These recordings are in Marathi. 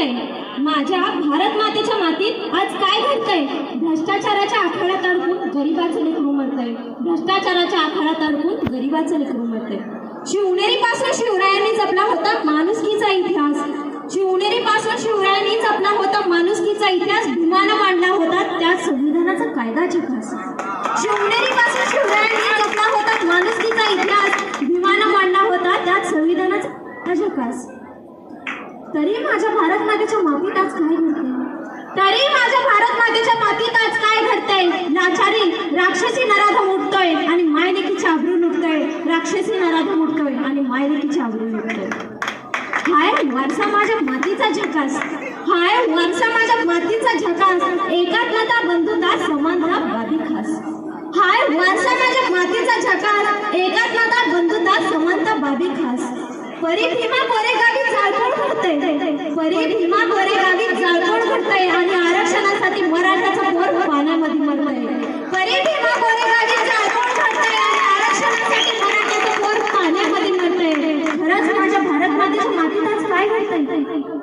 घडतंय माझ्या भारत मातेच्या मातीत आज काय घडतंय? भ्रष्टाचाराच्या आखाड्यात अडकून गरीबाचं लेकरू मरतंय. भ्रष्टाचाराच्या आखाड्यात अडकून गरीबाचं लेकरू मरतंय. शिवनेरीपासून शिवरायांनी जपला होता माणुसकीचा इतिहास. शिवनेरीपासून शिवरायांनी जपला होता माणुसकीचा इतिहास. भीमानं मांडला होता त्या संविधानाचा कायदा झकास शिवनेरीपासून शिवरायांनी जपला होता माणुसकीचा इतिहास भीमानं मांडला होता त्यात संविधानाचा झकास तरी माझ्या भारत मातेच्या मातीत आज काय घडते तरी माझ्या भारत मातेच्या मातीत आज काय घडतंय? लाचारी राक्षसी नराधम उठतोय आणि मायलेकीची आबरून उठतोय. राक्षसी नराधम उठतोय आणि मायलेकीची आबरून उठतोय. हाय वारसा माझ्या मातीचा झकास. हाय वारसा माझ्या मातीचा झकास. एकात्मता बंधुता समानता बाबी खास. हाय वारसा माझ्या मातीचा झकास. एकात्मता बंधुता समानता बाबी खास. परी भीमा परे जाळपोळ करते भीमा गोरेगावी जाळपोळ करताय आणि आरक्षणासाठी मराठाचा पोर पाण्यामध्ये मरतोय. परी भीमा गोरेगावी जाळपोळ करताय आणि आरक्षणासाठी मराठाचा पोर पाण्यामध्ये मरतोय. खरंच माझ्या भारत मातेच्या मातीत आज काय घडतंय?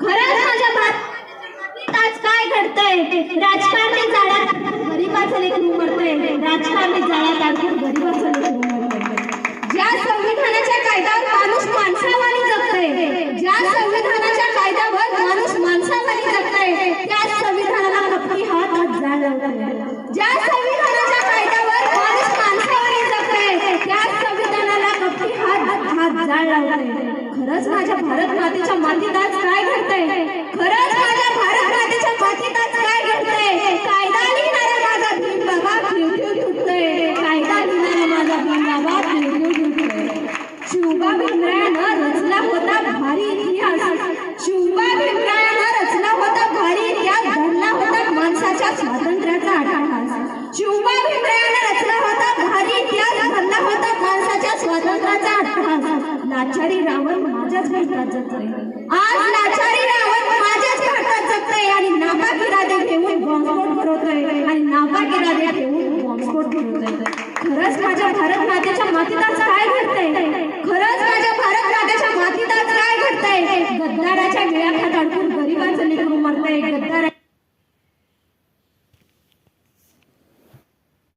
खरंच माझ्या भारत आज काय घडतंय? राजकारणी जाळ्यात गरीबाचं लेकरू मरतंय. राजकारणी जाळ्यात अडकून गरीबाचं लेकरू मरतंय. ज्या संविधानाच्या कायद्यावर माणूस माणसावानी जगतोय ज्या संविधानाच्या कायद्यावर माणूस माणसावानी जगतोय त्या संविधानाला कपटी हात हात जाळ लावतोय ज्या संविधानाच्या कायद्यावर माणूस माणसावानी जगतोय त्या संविधानाला कपटी हात हात जाळ खरंच माझ्या भारत मातेच्या मातीत आज काय घडतंय? खरंच माझ्या भारत मातेच्या मातीत आज काय घडतंय? कायदा लिहिणारा माझा भीम बाबा ठेव तुटतोय. कायदा लिहिणारा माझा भीम बाबा ठेव तुटतोय. शिवबा भीमरायानं रचला होता भारी इतिहास. शिवबा भीमरायानं रचला होता भारी इतिहास. घडला होता माणसाच्या लाचारी रावण माझ्याच भारतात जगतोय. आज लाचारी रावण माझ्याच भारतात जगतोय आणि नापाक इरादा घेऊन बॉम्बस्फोट करतोय. आणि नापाक इरादा घेऊन बॉम्बस्फोट करतोय. खरंच माझ्या भारत मातेच्या मातीतच काय घडतंय? खरंच माझ्या भारत